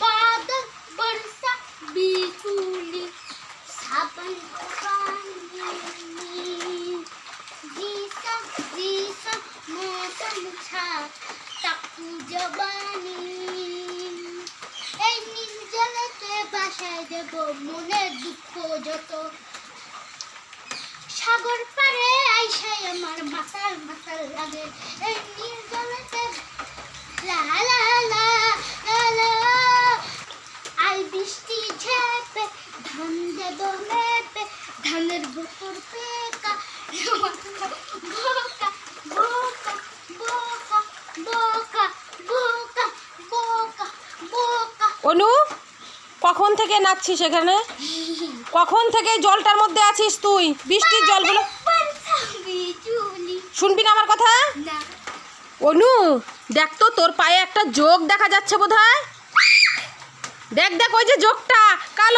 बादल बरसा बिजुली सावन पानी जीसा जीसा मौसम छा তাকু জবানি এই নির্জনতে বাসায় দেব মনে দুঃখ যত সাগর পারে আইসাই আমার মাতাল মাতাল লাগে এই নির্জনতে লা লা লা লা লা। আই বৃষ্টি ঝেপে ধান দেব মেপে ধানের বুকুর পেকা বোকা বোকা বোকা বোকা বোকা বোকা বোকা অনু কখন থেকে নাচছিস এখানে? কখন থেকে জলটার মধ্যে আছিস তুই? বৃষ্টির জলগুলো শুনবি না আমার কথা? অনু দেখ তো তোর পায়ে একটা যোগ দেখা যাচ্ছে বোধ হয় দেখ দেখ ওই যে যোগটা কালো